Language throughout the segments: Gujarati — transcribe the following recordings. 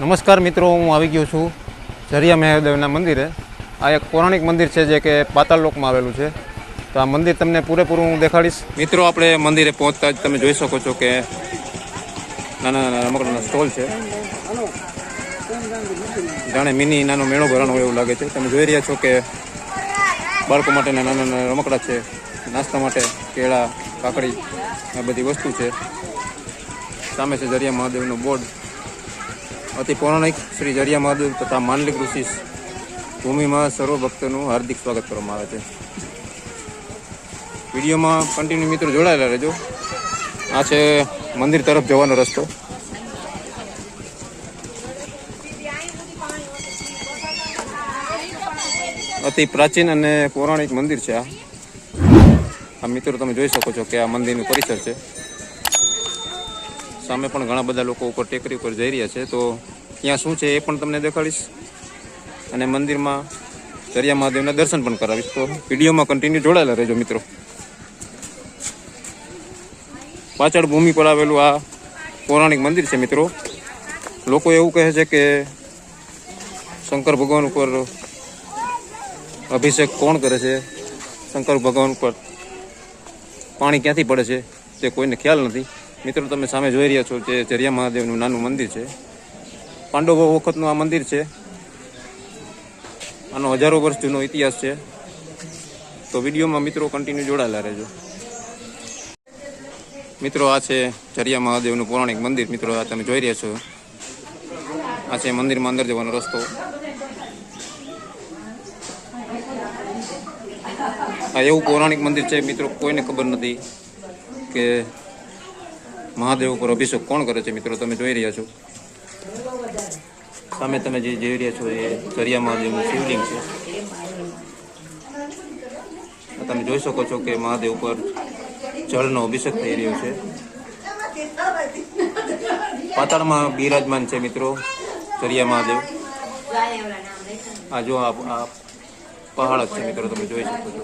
નમસ્કાર મિત્રો, હું આવી ગયો છું ઝરિયા મહાદેવના મંદિરે. આ એક પૌરાણિક મંદિર છે જે કે પાતાળ લોકમાં આવેલું છે. તો આ મંદિર તમને પૂરેપૂરું હું દેખાડીશ. મિત્રો, આપણે મંદિરે પહોંચતા જ તમે જોઈ શકો છો કે નાના નાના રમકડાના સ્ટોલ છે. જાણે મિની નાનો મેળો ભરાણો હોય એવું લાગે છે. તમે જોઈ રહ્યા છો કે બાળકો માટેના નાના નાના રમકડા છે, નાસ્તા માટે કેળા, કાકડી, આ બધી વસ્તુ છે. સામે છે ઝરિયા મહાદેવનો બોર્ડ. અતિ પૌરાણિક શ્રી જરિયા મહાદેવ તથા માંડલિક ઋષિ ભૂમિમાં સર્વ ભક્તોનું હાર્દિક સ્વાગત કરવામાં આવે છે. વિડીયોમાં કન્ટિન્યુ મિત્રો જોડાયેલા રહેજો. આ છે મંદિર તરફ જવાનો રસ્તો. અતિ પ્રાચીન અને પૌરાણિક મંદિર છે આ. આ મિત્રો તમે જોઈ શકો છો કે આ મંદિરનું પરિસર છે. સામે પણ ઘણા બધા લોકો ઉપર ટેકરી ઉપર જઈ રહ્યા છે. તો ત્યાં શું છે એ પણ તમને દેખાડીશ. અને મંદિરમાં દરિયા મહાદેવના દર્શન પણ કરાવીશ. તો વિડીયોમાં કન્ટિન્યુ જોડાયેલા રહેજો મિત્રો. પાછળ ભૂમિ પર આવેલું આ પૌરાણિક મંદિર છે મિત્રો. લોકો એવું કહે છે કે શંકર ભગવાન ઉપર અભિષેક કોણ કરે છે? શંકર ભગવાન ઉપર પાણી ક્યાંથી પડે છે તે કોઈને ખ્યાલ નથી. મિત્રો, તમે સામે જોઈ રહ્યા છો જે જરિયા મહાદેવનું નાનું મંદિર છે. પાંડવો વખતનું આ મંદિર છે. આનો હજારો વર્ષ જૂનો ઇતિહાસ છે. તો વિડીયોમાં મિત્રો કન્ટિન્યુ જોડાયેલા રહેજો. મિત્રો, આ છે જરિયા મહાદેવનું પૌરાણિક મંદિર. મિત્રો, આ તમે જોઈ રહ્યા છો. આ છે મંદિરમાં અંદર જવાનો રસ્તો. આ એવું પૌરાણિક મંદિર છે. મિત્રો, કોઈને ખબર નથી કે મહાદેવ ઉપર અભિષેક કોણ કરે છે મિત્રો? તમે જોઈ રહ્યા છો. સામે તમે જે જોઈ રહ્યા છો એ દરિયા મહાદેવનું શિવલિંગ છે. તમે જોઈ શકો છો કે મહાદેવ ઉપર જળનો અભિષેક થઈ રહ્યો છે. પાતાળમાં બિરાજમાન છે મિત્રો દરિયા મહાદેવ. આ જો આ પહાડ છે મિત્રો, તમે જોઈ શકો છો.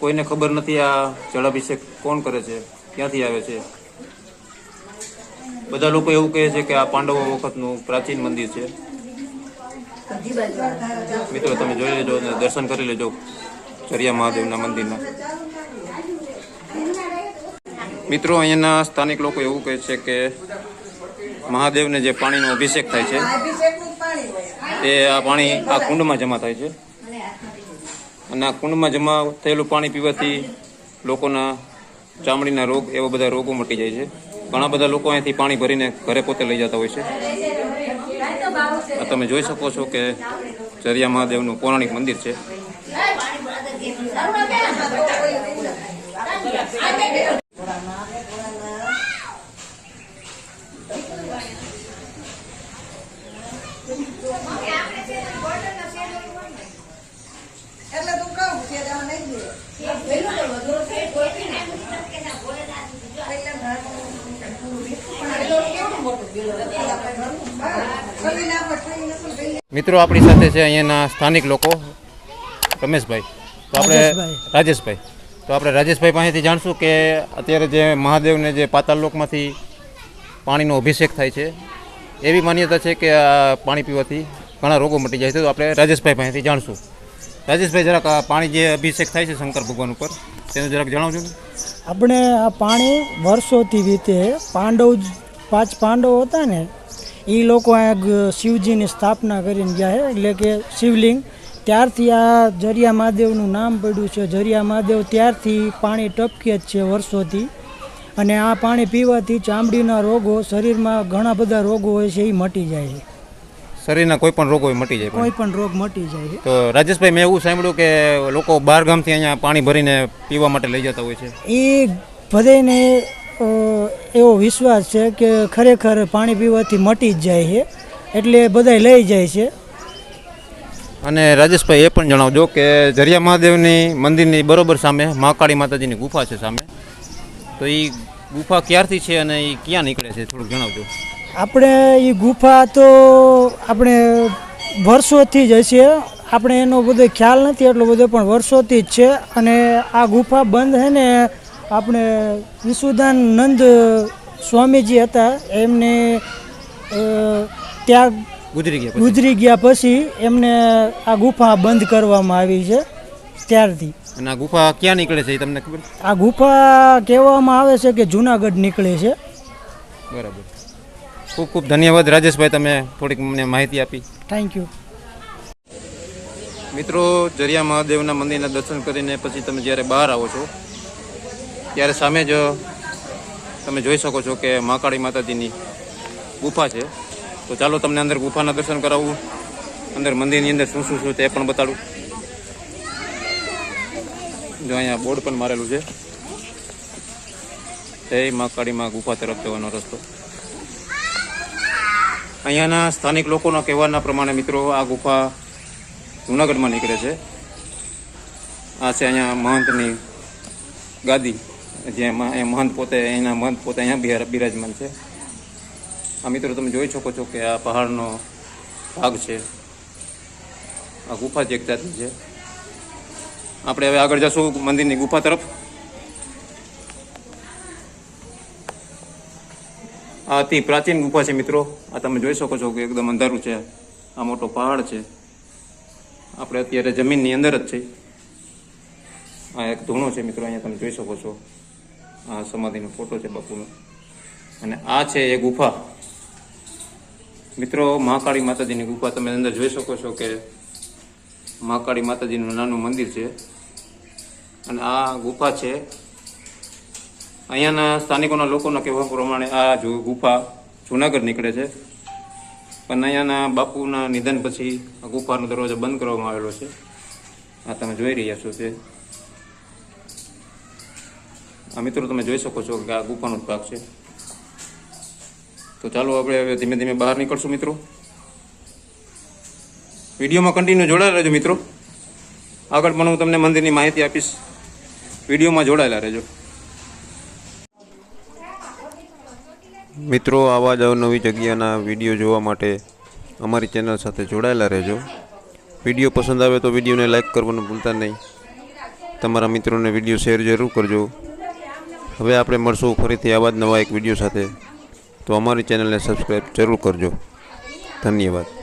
કોઈને ખબર નથી આ જળાભિષેક કોણ કરે છે ક્યાંથી આવે છે? બધા લોકો એવું કહે છે કે આ પાંડવો વખતનું પ્રાચીન મંદિર છે. મિત્રો તમે જોઈ લેજો અને દર્શન કરી લેજો ચરિયા મહાદેવના મંદિરના. મિત્રો અહીંયાના સ્થાનિક લોકો એવું કહે છે કે મહાદેવને જે પાણીનો અભિષેક થાય છે તે આ પાણી આ કુંડમાં જમા થાય છે. અને આ કુંડમાં જમા થયેલું પાણી પીવાથી લોકોના ચામડીના રોગ, એવા બધા રોગો મટી જાય છે. ઘણા બધા લોકો અહીંથી પાણી ભરીને ઘરે પોતે લઈ જતા હોય છે. તમે જોઈ શકો છો કે ચરિયા મહાદેવનું પૌરાણિક મંદિર છે એટલે તું કહું છે જવા નહીં દે મિત્રો આપણી સાથે છે અહીંયાના સ્થાનિક લોકો. રમેશભાઈ. તો આપણે રાજેશભાઈ. તો આપણે રાજેશભાઈ પાસેથી જાણશું કે અત્યારે જે મહાદેવને જે પાતાળ લોકમાંથી પાણીનો અભિષેક થાય છે એવી માન્યતા છે કે આ પાણી પીવાથી ઘણા રોગો મટી જાય છે. તો આપણે રાજેશભાઈ પાસેથી જાણશું. રાજેશભાઈ, જરાક આ પાણી જે અભિષેક થાય છે શંકર ભગવાન ઉપર, તેનું જરાક જણાવજો ને. આપણે આ પાણી વર્ષોથી રીતે પાંડવ પાંચ પાંડવો હતા ને એ લોકો આ શિવજીની સ્થાપના કરીને ગયા છે એટલે કે શિવલિંગ. ત્યારથી આ જરિયા મહાદેવનું નામ પડ્યું છે. જરિયા મહાદેવ ત્યારથી પાણી ટપકે જ છે વર્ષોથી. અને આ પાણી પીવાથી ચામડીના રોગો, શરીરમાં ઘણા બધા રોગો હોય છે એ મટી જાય છે. શરીરના કોઈ પણ રોગો મટી જાય કોઈ પણ રોગ મટી જાય છે. તો રાજેશભાઈ મેં એવું સાંભળ્યું કે લોકો બહાર ગામથી અહીંયા પાણી ભરીને પીવા માટે લઈ જતા હોય છે. એ બધાને એવો વિશ્વાસ છે કે ખરેખર પાણી પીવાથી મટી જ જાય છે એટલે બધા લઈ જાય છે. અને રાજેશભાઈ એ પણ જણાવજો કે જરિયા મહાદેવની મંદિરની બરોબર સામે મહાકાળી માતાજીની ગુફા છે સામે. તો એ ગુફા ક્યારથી છે અને એ ક્યાં નીકળે છે થોડુંક જણાવજો. આપણે એ ગુફા તો આપણે વર્ષોથી જ હશે. આપણે એનો બધો ખ્યાલ નથી એટલો બધો પણ વર્ષોથી જ છે. અને આ ગુફા બંધ છે ને આપણે વિશુદાન નંદ સ્વામીજી હતા. એમને ત્યાં ગુજરી ગયા પછી. ગુજરી ગયા પછી એમને આ ગુફા બંધ કરવામાં આવી છે. ત્યારથી. અને આ ગુફા ક્યાં નીકળે છે તમને ખબર આ ગુફા કહેવામાં આવે છે કે જુનાગઢ નીકળે છે. બરાબર. ખૂબ ખૂબ ધન્યવાદ. રાજેશભાઈ તમે થોડીક મને માહિતી આપી. થેન્ક યુ મિત્રો જરિયા મહાદેવના મંદિરના દર્શન કરીને પછી તમે જ્યારે બહાર આવો છો ત્યારે સામે જ તમે જોઈ શકો છો કે મહાકાળી માતાજીની ગુફા છે. તો ચાલો તમને અંદર ગુફાના દર્શન કરાવું. અંદર મંદિરની અંદર શું શું છે તે પણ બતાડું. જો અહીંયા બોર્ડ પણ મારેલું છે. જય મહાકાળીમાં ગુફા તરફ જવાનો રસ્તો. અહીંયાના સ્થાનિક લોકોના કહેવાના પ્રમાણે મિત્રો, આ ગુફા જૂનાગઢમાં નીકળે છે. આ છે અહીંયા મહંતની ગાદી જેમાં એ મહંત પોતે અહીંના મહંત પોતે અહીંયા બિરાજમાન છે. આ મિત્રો તમે જોઈ શકો છો કે આ પહાડનો ભાગ છે. આ ગુફા જ એક જાતની છે. આપણે હવે આગળ જશું મંદિરની ગુફા તરફ. અતિ પ્રાચીન ગુફા છે મિત્રો. આ તમે જોઈ શકો છો કે એકદમ અંધારું છે. આ મોટો પહાડ છે. આપણે અત્યારે જમીનની અંદર જ છે. આ એક ધૂણો છે મિત્રો, અહીંયા તમે જોઈ શકો છો. આ સમાધિનો ફોટો છે બાપુનો. અને આ છે એ ગુફા. મિત્રો, મહાકાળી માતાજીની ગુફા તમે અંદર જોઈ શકો છો કે મહાકાળી માતાજીનું નાનું મંદિર છે. અને આ ગુફા છે અહીંયાના સ્થાનિકોના લોકોના કહેવા પ્રમાણે આ જો ગુફા જુનાગઢ નીકળે છે. પણ અહીંયાના બાપુના નિધન પછી આ ગુફાનો દરવાજો બંધ કરવામાં આવેલો છે. આ તમે જોઈ રહ્યા છો તે. આ મિત્રો તમે જોઈ શકો છો કે આ ગુફાનો જ ભાગ છે. તો ચાલો આપણે હવે ધીમે ધીમે બહાર નીકળશું મિત્રો. વિડીયોમાં કન્ટિન્યુ જોડાયેલા રહેજો મિત્રો. આગળ પણ હું તમને મંદિરની માહિતી આપીશ. વિડીયોમાં જોડાયેલા રહેજો. મિત્રો, આવા જ અવનવી જગ્યાના વીડિયો જોવા માટે અમારી ચેનલ સાથે જોડાયેલા રહેજો. વીડિયો પસંદ આવે તો વિડીયોને લાઇક કરવાનું ભૂલતા નહીં. તમારા મિત્રોને વીડિયો શેર જરૂર કરજો. હવે આપણે મળશું ફરીથી આવા જ નવા એક વીડિયો સાથે. તો અમારી ચેનલને સબસ્ક્રાઈબ જરૂર કરજો. ધન્યવાદ.